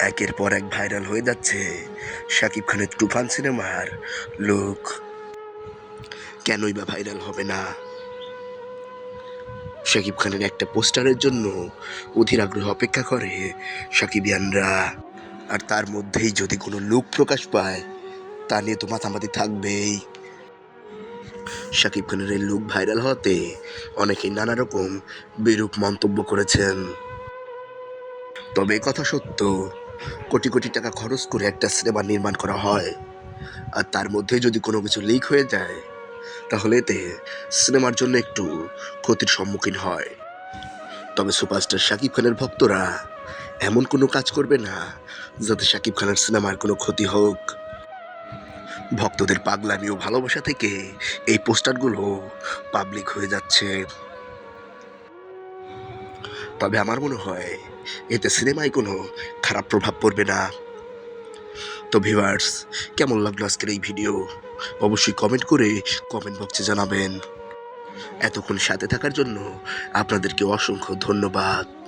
একের পর এক ভাইরাল হয়ে যাচ্ছে শাকিব খানের তুফান সিনেমার লোক। কেনই বা ভাইরাল হবে না? শাকিব খানের একটা পোস্টারের জন্য অধীর আগ্রহ অপেক্ষা করে সাকিবিয়ানরা। আর তার মধ্যেই যদি কোনো লুক প্রকাশ পায়, তা নিয়ে তো মাথামাতি থাকবেই। শাকিব খানের এই লুক ভাইরাল হতে অনেকেই নানা রকম বিরূপ মন্তব্য করেছেন। তবে কথা সত্য। কোটি কোটি টাকা খরচ করে একটা সিনেমা নির্মাণ করা হয়। আর তার মধ্যে যদি কোনো কিছু লিক হয়ে যায়, তাহলে এতে সিনেমার জন্য একটু ক্ষতির সম্মুখীন হয়। তবে সুপারস্টার শাকিব খানের ভক্তরা এমন কোনো কাজ করবে না, যাতে শাকিব খানের সিনেমার কোনো ক্ষতি হোক। ভক্তদের পাগলামি ও ভালোবাসা থেকে এই পোস্টারগুলো পাবলিক হয়ে যাচ্ছে। তবে আমার মনে হয় এতে সিনেমায় কোনো খারাপ প্রভাব পড়বে না। তো ভিভার্স কেমন লাগল আজকের এই ভিডিও? অবশ্যই কমেন্ট করে কমেন্ট বক্সে জানাবেন। এতক্ষণ সাথে থাকার জন্য আপনাদেরকে অসংখ্য ধন্যবাদ।